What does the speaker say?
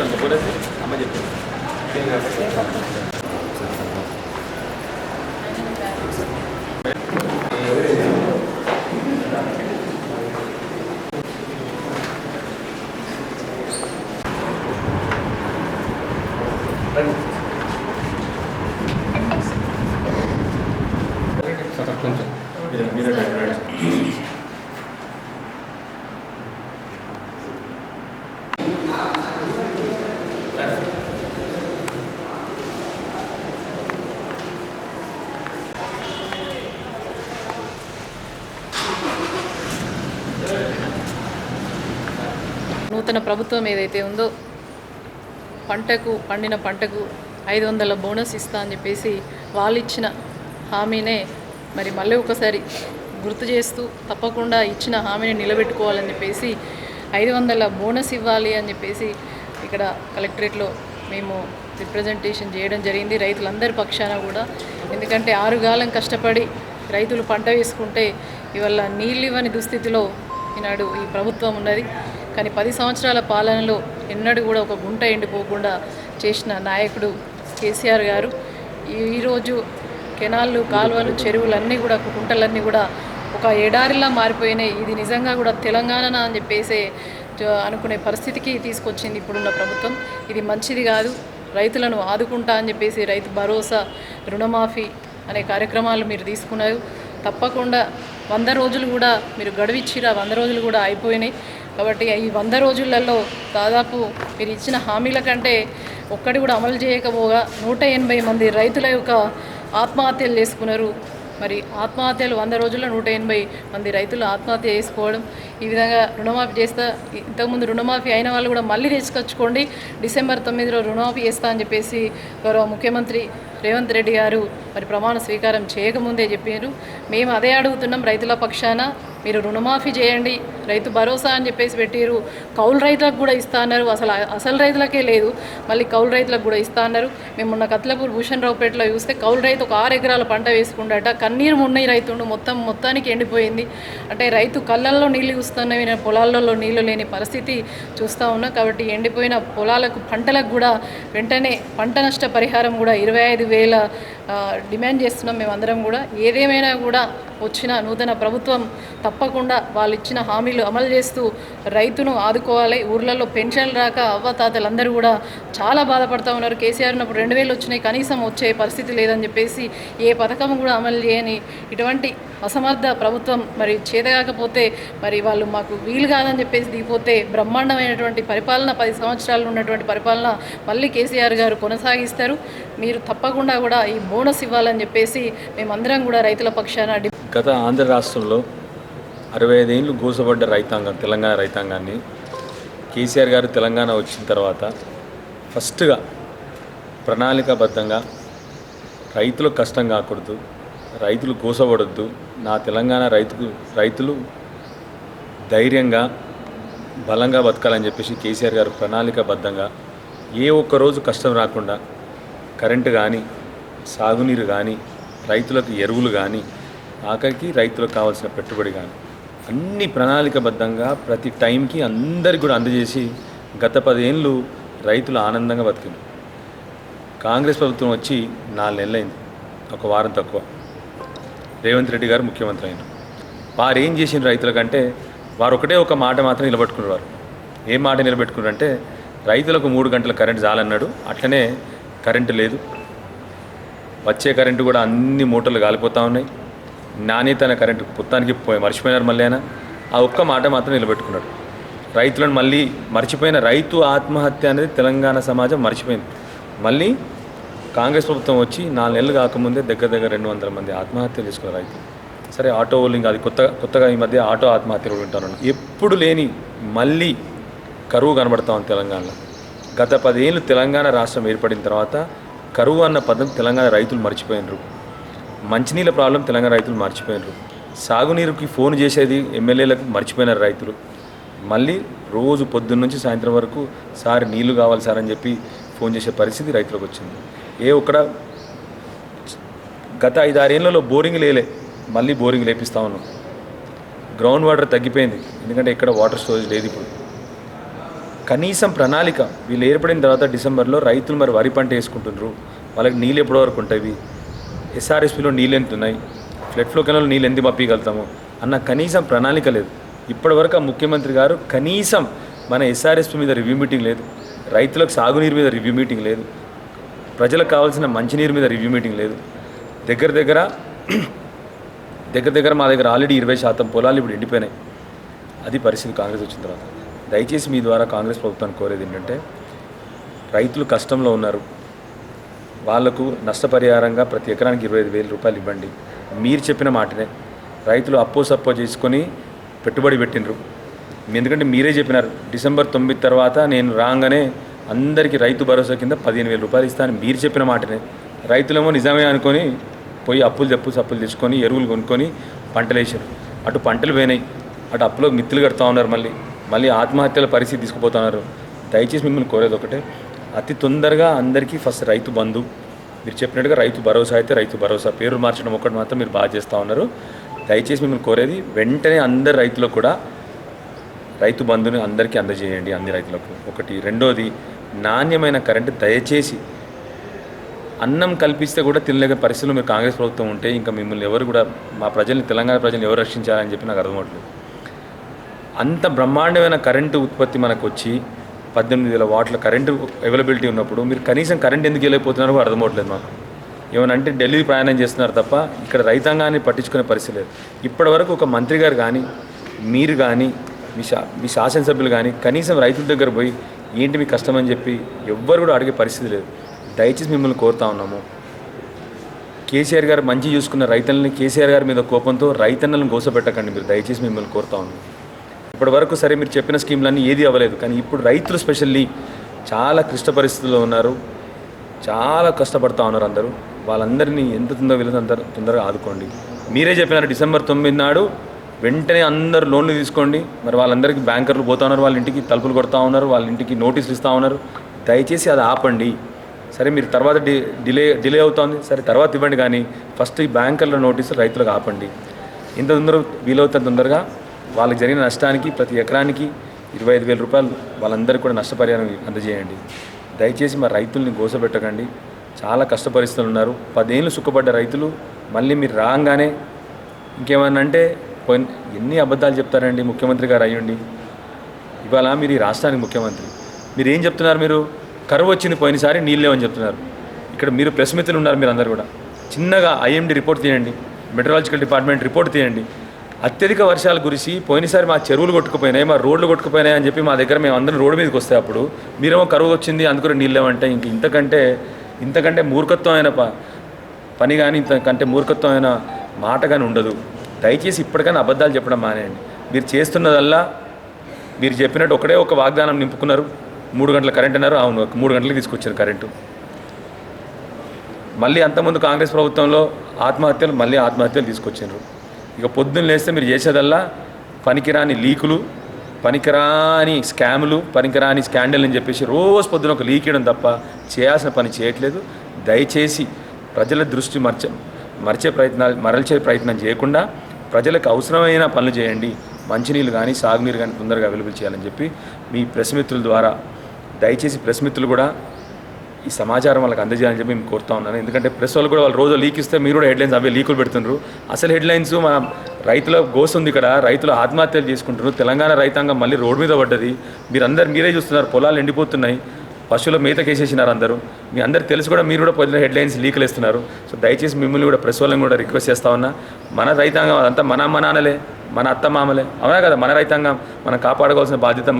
అంత పోలేదు అమ్మ చెప్పింది కొంచెం మీరు- మీరే రండి. నూతన ప్రభుత్వం ఏదైతే ఉందో పంటకు పండిన పంటకు ఐదు వందల బోనస్ ఇస్తా అని చెప్పేసి వాళ్ళు ఇచ్చిన హామీనే మరి మళ్ళీ ఒకసారి గుర్తు చేస్తూ తప్పకుండా ఇచ్చిన హామీని నిలబెట్టుకోవాలని చెప్పేసి ఐదు వందల బోనస్ ఇవ్వాలి అని చెప్పేసి ఇక్కడ కలెక్టరేట్లో మేము రిప్రజెంటేషన్ చేయడం జరిగింది. రైతులందరి పక్షాన కూడా. ఎందుకంటే ఆరుగాలం కష్టపడి రైతులు పంట వేసుకుంటే ఇవాళ నీళ్ళు ఇవ్వని దుస్థితిలో ఈనాడు ఈ ప్రభుత్వం ఉన్నది. కానీ పది సంవత్సరాల పాలనలో ఎన్నడూ కూడా ఒక గుంట ఎండిపోకుండా చేసిన నాయకుడు కేసీఆర్ గారు. ఈరోజు కెనాళ్ళు కాలువలు చెరువులన్నీ కూడా కుంటలన్నీ కూడా ఒక ఎడారిలా మారిపోయినాయి. ఇది నిజంగా కూడా తెలంగాణ అని చెప్పేసి జ- అనుకునే పరిస్థితికి తీసుకొచ్చింది ఇప్పుడున్న ప్రభుత్వం. ఇది మంచిది కాదు. రైతులను ఆదుకుంటా అని చెప్పేసి రైతు భరోసా రుణమాఫీ అనే కార్యక్రమాలు మీరు తీసుకున్నారు. తప్పకుండా వంద రోజులు కూడా మీరు గడువిచ్చిరా? వంద రోజులు కూడా అయిపోయినాయి. కాబట్టి ఈ వంద రోజులలో దాదాపు మీరు ఇచ్చిన హామీల కంటే ఒక్కటి కూడా అమలు చేయకపోగా నూట ఎనభై మంది రైతుల యొక్క ఆత్మహత్యలు చేసుకున్నారు. మరి ఆత్మహత్యలు వంద రోజుల్లో నూట ఎనభై మంది రైతులు ఆత్మహత్య చేసుకోవడం ఈ విధంగా రుణమాఫీ చేస్తా ఇంతకుముందు రుణమాఫీ అయిన వాళ్ళు కూడా మళ్ళీ తీసుకొచ్చుకోండి డిసెంబర్ తొమ్మిదిలో రుణమాఫీ చేస్తా అని చెప్పేసి గౌరవ ముఖ్యమంత్రి రేవంత్ రెడ్డి గారు మరి ప్రమాణ స్వీకారం చేయకముందే చెప్పారు. మేము అదే అడుగుతున్నాం రైతుల పక్షాన మీరు రుణమాఫీ చేయండి రైతు భరోసా అని చెప్పేసి పెట్టారు కౌలు రైతులకు కూడా ఇస్తా అన్నారు. అసలు అసలు రైతులకే లేదు. మళ్ళీ కౌలు రైతులకు కూడా ఇస్తా అన్నారు. మేము మొన్న కత్లపూర్ భూషణ్ రావుపేటలో చూస్తే కౌలు రైతు ఒక ఆరు ఎకరాల పంట వేసుకుండట. కన్నీరు మున్నయి రైతుండు. మొత్తం మొత్తానికి ఎండిపోయింది. అంటే రైతు కళ్ళల్లో నీళ్ళు చూస్తున్నవి పొలాలలో నీళ్ళు లేని పరిస్థితి చూస్తూ ఉన్నా. కాబట్టి ఎండిపోయిన పొలాలకు పంటలకు కూడా వెంటనే పంట నష్ట పరిహారం కూడా ఇరవై ఐదు వేల డిమాండ్ చేస్తున్నాం మేమందరం కూడా. ఏదేమైనా కూడా వచ్చిన నూతన ప్రభుత్వం తప్పకుండా వాళ్ళు ఇచ్చిన హామీలు అమలు చేస్తూ రైతును ఆదుకోవాలి ఊర్లలో పెన్షన్లు రాక అవ్వతాతలందరూ కూడా చాలా బాధపడతా ఉన్నారు. కేసీఆర్ ఉన్నప్పుడు రెండు వేలు వచ్చినాయి కనీసం వచ్చే పరిస్థితి లేదని చెప్పేసి ఏ పథకం కూడా అమలు చేయని ఇటువంటి అసమర్థ ప్రభుత్వం మరి చేతగాకపోతే మరి వాళ్ళు మాకు వీలు కాదని చెప్పేసి దిగిపోతే బ్రహ్మాండమైనటువంటి పరిపాలన పది సంవత్సరాలు ఉన్నటువంటి పరిపాలన మళ్ళీ కేసీఆర్ గారు కొనసాగిస్తారు. మీరు తప్పకుండా కూడా ఈ బోనస్ ఇవ్వాలని చెప్పేసి మేమందరం కూడా రైతుల పక్షాన గత ఆంధ్ర రాష్ట్రంలో అరవై ఐదేళ్ళు గోసబడ్డ రైతాంగం తెలంగాణ రైతాంగాన్ని. కేసీఆర్ గారు తెలంగాణ వచ్చిన తర్వాత ఫస్ట్గా ప్రణాళికాబద్ధంగా రైతులకు కష్టం కాకూడదు రైతులు గోసపడొద్దు నా తెలంగాణ రైతుకు రైతులు ధైర్యంగా బలంగా బతకాలని చెప్పేసి కేసీఆర్ గారు ప్రణాళికాబద్ధంగా ఏ ఒక్క రోజు కష్టం రాకుండా కరెంటు కానీ సాగునీరు కానీ రైతులకు ఎరువులు కానీ ఆఖరికి రైతులకు కావాల్సిన పెట్టుబడి కానీ అన్ని ప్రణాళికబద్ధంగా ప్రతి టైంకి అందరికి కూడా అందజేసి గత పదేళ్ళు రైతులు ఆనందంగా బతికింది కాంగ్రెస్ ప్రభుత్వం వచ్చి నాలుగు నెలలైంది. ఒక వారం తక్కువ. రేవంత్ రెడ్డి గారు ముఖ్యమంత్రి అయిన. వారు ఏం చేసిన రైతులకంటే వారు ఒకటే ఒక మాట మాత్రం నిలబెట్టుకునేవారు ఏం మాట నిలబెట్టుకున్నారంటే రైతులకు మూడు గంటల కరెంట్ చాలన్నాడు అట్లనే కరెంటు లేదు. వచ్చే కరెంటు కూడా అన్ని మూటలు కాలిపోతూ ఉన్నాయి. నాణ్యతన కరెంటు పుత్తానికి పోయి మర్చిపోయినారు మళ్ళీ ఆయన. ఆ ఒక్క మాట మాత్రం నిలబెట్టుకున్నాడు. రైతులను మళ్ళీ మర్చిపోయిన రైతు ఆత్మహత్య అనేది తెలంగాణ సమాజం మర్చిపోయింది. మళ్ళీ కాంగ్రెస్ ప్రభుత్వం వచ్చి నాలుగు నెలలు కాకముందే దగ్గర దగ్గర రెండు వందల మంది ఆత్మహత్యలు చేసుకున్నారు రైతులు సరే ఆటో వాళ్ళు ఇంకా అది కొత్త కొత్తగా ఈ మధ్య ఆటో ఆత్మహత్యలు ఉంటారు ఎప్పుడు లేని మళ్ళీ కరువు కనబడతా ఉంది తెలంగాణలో. గత పదేళ్ళు తెలంగాణ రాష్ట్రం ఏర్పడిన తర్వాత కరువు అన్న పదం తెలంగాణ రైతులు మర్చిపోయినరు. మంచినీళ్ళ ప్రాబ్లం తెలంగాణ రైతులు మర్చిపోయినారు. సాగునీరుకి ఫోన్ చేసేది ఎమ్మెల్యేలకు మర్చిపోయినారు రైతులు. మళ్ళీ రోజు పొద్దున్న నుంచి సాయంత్రం వరకు సార్ నీళ్ళు కావాలి సార్ అని చెప్పి ఫోన్ చేసే పరిస్థితి రైతులకు వచ్చింది. ఏ ఒక్కడ గత ఐదారేళ్ళలో బోరింగ్ లేలే మళ్ళీ బోరింగ్ లేపిస్తా ఉన్నాం. గ్రౌండ్ వాటర్ తగ్గిపోయింది ఎందుకంటే ఇక్కడ వాటర్ స్టోరేజ్ లేదు ఇప్పుడు. కనీసం ప్రణాళిక వీళ్ళు ఏర్పడిన తర్వాత డిసెంబర్లో రైతులు మరి వరి పంట వేసుకుంటున్నారు వాళ్ళకి నీళ్ళు ఎప్పటి వరకు ఉంటాయి ఎస్ఆర్ఎస్పిలో నీళ్ళు ఎంత ఉన్నాయి? ఫ్లడ్ ఫ్లో కెనాల్లో నీళ్ళు ఎందుకు పంపించగలుగుతాము అన్న కనీసం ప్రణాళిక లేదు. ఇప్పటివరకు ఆ ముఖ్యమంత్రి గారు కనీసం మన ఎస్ఆర్ఎస్పి మీద రివ్యూ మీటింగ్ లేదు. రైతులకు సాగునీరు మీద రివ్యూ మీటింగ్ లేదు. ప్రజలకు కావాల్సిన మంచినీరు మీద రివ్యూ మీటింగ్ లేదు. దగ్గర దగ్గర దగ్గర దగ్గర మా దగ్గర ఆల్రెడీ ఇరవై శాతం పొలాలు ఇప్పుడు ఎండిపోయినాయి. అది పరిస్థితి కాంగ్రెస్ వచ్చిన తర్వాత. దయచేసి మీ ద్వారా కాంగ్రెస్ ప్రభుత్వాన్ని కోరేది ఏంటంటే రైతులు కష్టంలో ఉన్నారు. వాళ్ళకు నష్టపరిహారంగా ప్రతి ఎకరానికి ఇరవై ఐదు వేల రూపాయలు ఇవ్వండి. మీరు చెప్పిన మాటనే. రైతులు అప్పో సప్పో చేసుకొని పెట్టుబడి పెట్టినరు ఎందుకంటే మీరే చెప్పినారు డిసెంబర్ తొమ్మిది తర్వాత నేను రాగానే అందరికీ రైతు భరోసా కింద పదిహేను వేల రూపాయలు ఇస్తాను మీరు చెప్పిన మాటనే. రైతులేమో నిజమే అనుకొని పోయి అప్పులు చెప్పు సప్పులు తెచ్చుకొని ఎరువులు కొనుక్కొని పంటలు వేసారు అటు పంటలు పోయినాయి. అటు అప్పులో మిత్తులు కడుతూ ఉన్నారు మళ్ళీ. మళ్ళీ ఆత్మహత్యల పరిస్థితి తీసుకుపోతున్నారు. దయచేసి మిమ్మల్ని కోరేది ఒకటే. అతి తొందరగా అందరికీ ఫస్ట్ రైతు బంధు. మీరు చెప్పినట్టుగా రైతు భరోసా అయితే రైతు భరోసా. పేరు మార్చడం ఒకటి మాత్రం మీరు బాగా చేస్తూ ఉన్నారు. దయచేసి మిమ్మల్ని కోరేది వెంటనే అందరు రైతులకు కూడా రైతు బంధుని అందరికీ అందజేయండి అన్ని రైతులకు. ఒకటి. రెండోది నాణ్యమైన కరెంటు దయచేసి అన్నం కల్పిస్తే కూడా తినలేక పరిస్థితులు మీరు కాంగ్రెస్ ప్రభుత్వం ఉంటే ఇంకా మిమ్మల్ని ఎవరు కూడా మా ప్రజల్ని తెలంగాణ ప్రజల్ని ఎవరు రక్షించాలని చెప్పి నాకు అర్థమవుతుంది అంత బ్రహ్మాండమైన కరెంటు ఉత్పత్తి మనకు వచ్చి పద్దెనిమిది వేల వాట్ల కరెంటు అవైలబిలిటీ ఉన్నప్పుడు మీరు కనీసం కరెంట్ ఎందుకు వెళ్ళిపోతున్నారో అర్థమవట్లేదు మాకు. ఏమనంటే ఢిల్లీ ప్రయాణం చేస్తున్నారు తప్ప ఇక్కడ రైతాంగాన్ని పట్టించుకునే పరిస్థితి లేదు. ఇప్పటివరకు ఒక మంత్రి గారు కానీ మీరు కానీ మీ శా మీ శాసనసభ్యులు కానీ కనీసం రైతుల దగ్గర పోయి ఏంటి మీ కష్టం అని చెప్పి ఎవ్వరు కూడా అడిగే పరిస్థితి లేదు. దయచేసి మిమ్మల్ని కోరుతా ఉన్నాము. కేసీఆర్ గారు మంచి చూసుకున్న రైతులని కేసీఆర్ గారి మీద కోపంతో రైతన్నలను గోసపెట్టకండి మీరు. దయచేసి మిమ్మల్ని కోరుతా ఉన్నాము. ఇప్పటి వరకు సరే మీరు చెప్పిన స్కీమ్లన్నీ ఏది అవ్వలేదు. కానీ ఇప్పుడు రైతులు స్పెషల్లీ చాలా క్లిష్ట పరిస్థితుల్లో ఉన్నారు. చాలా కష్టపడతా ఉన్నారు అందరూ. వాళ్ళందరినీ ఎంత తొందరగా వీలైతే అంత తొందరగా ఆదుకోండి. మీరే చెప్పినారు డిసెంబర్ తొమ్మిది నాడు వెంటనే అందరు లోన్లు తీసుకోండి. మరి వాళ్ళందరికీ బ్యాంకర్లు పోతా ఉన్నారు వాళ్ళ ఇంటికి తలుపులు కొడతా ఉన్నారు వాళ్ళ ఇంటికి నోటీసులు ఇస్తూ ఉన్నారు. దయచేసి అది ఆపండి. సరే మీరు తర్వాత డి డిలే డిలే అవుతోంది. సరే తర్వాత ఇవ్వండి కానీ ఫస్ట్ ఈ బ్యాంకర్ల నోటీసులు రైతులకు ఆపండి. ఇంత తొందరగా వీలవుతుంది తొందరగా వాళ్ళకి జరిగిన నష్టానికి ప్రతి ఎకరానికి ఇరవై ఐదు వేల రూపాయలు వాళ్ళందరికీ కూడా నష్టపరిహారం అందజేయండి. దయచేసి మా రైతుల్ని గోసపెట్టకండి. చాలా కష్టపరిస్థితులు ఉన్నారు. పదేళ్ళు సుఖపడ్డ రైతులు మళ్ళీ మీరు రాగానే ఇంకేమన్నా అంటే ఎన్ని అబద్ధాలు చెప్తారండి ముఖ్యమంత్రి గారు అయ్యండి? ఇవాళ మీరు ఈ రాష్ట్రానికి ముఖ్యమంత్రి. మీరు ఏం చెప్తున్నారు మీరు? కరువు వచ్చింది పోయినసారి నీళ్ళు లేవని చెప్తున్నారు. ఇక్కడ మీరు ప్రెస్ మిత్రులు ఉన్నారు మీరు అందరు కూడా. చిన్నగా ఐఎండి రిపోర్ట్ తీయండి. మెట్రలాజికల్ డిపార్ట్మెంట్ రిపోర్ట్ తీయండి. అత్యధిక వర్షాలు కురిసి పోయినసారి మా చెరువులు కొట్టుకుపోయినాయి మా రోడ్లు కొట్టుకుపోయినాయి అని చెప్పి మా దగ్గర మేము అందరం రోడ్డు మీదకి వస్తే అప్పుడు మీరేమో కరువు వచ్చింది అందుకు నీళ్ళు లేవంటే ఇంక ఇంతకంటే ఇంతకంటే మూర్ఖత్వమైన ప పని కానీ ఇంతకంటే మూర్ఖత్వమైన మాట కానీ ఉండదు. దయచేసి ఇప్పటికైనా అబద్ధాలు చెప్పడం మానేయండి. మీరు చేస్తున్నదల్లా మీరు చెప్పినట్టు ఒకటే ఒక వాగ్దానం నింపుకున్నారు. మూడు గంటల కరెంట్ అన్నారు. అవును మూడు గంటలకు తీసుకొచ్చారు కరెంటు. మళ్ళీ అంతకుముందు కాంగ్రెస్ ప్రభుత్వంలో ఆత్మహత్యలు మళ్ళీ ఆత్మహత్యలు తీసుకొచ్చారు. ఇక పొద్దున్న లేస్తే మీరు చేసేదల్లా పనికిరాని లీకులు పనికిరాని స్కాములు పనికిరాని స్కాండల్ అని చెప్పేసి రోజు పొద్దున ఒక లీక్ ఇవ్వడం తప్ప చేయాల్సిన పని చేయట్లేదు. దయచేసి ప్రజల దృష్టి మర్చ మరచే ప్రయత్నాలు మరల్చే ప్రయత్నం చేయకుండా ప్రజలకు అవసరమైన పనులు చేయండి. మంచినీళ్ళు కానీ సాగునీరు కానీ తొందరగా అవైలబుల్ చేయాలని చెప్పి మీ ప్రెస్ మిత్రుల ద్వారా దయచేసి ప్రెస్ మిత్రులు కూడా ఈ సమాచారం వాళ్ళకి అందజేయాలని చెప్పి మేము కోరుతా ఉన్నాను. ఎందుకంటే ప్రెస్ వాళ్ళు కూడా వాళ్ళు రోజు లీక్ ఇస్తే మీరు కూడా హెడ్లైన్స్ అవే లీకులు పెడుతున్నారు అసలు హెడ్లైన్స్ మన రైతుల గోస్ ఉంది ఇక్కడ. రైతులు ఆత్మహత్యలు చేసుకుంటున్నారు. తెలంగాణ రైతాంగం మళ్ళీ రోడ్డు మీద పడ్డది. మీరందరు మీరే చూస్తున్నారు. పొలాలు ఎండిపోతున్నాయి. పశువుల మేత కేసేసినారు అందరూ. మీ అందరు తెలుసు కూడా మీరు కూడా పొద్దున హెడ్లైన్స్ లీకులు ఇస్తున్నారు సో దయచేసి మిమ్మల్ని కూడా ప్రెస్ వాళ్ళని కూడా రిక్వెస్ట్ చేస్తా ఉన్నా. మన రైతాంగం అదంతా మన అమ్మ నాన్నలే మన అత్త మామలే. అవునా కదా? మన రైతాంగం మనం కాపాడుకోవాల్సిన బాధ్యత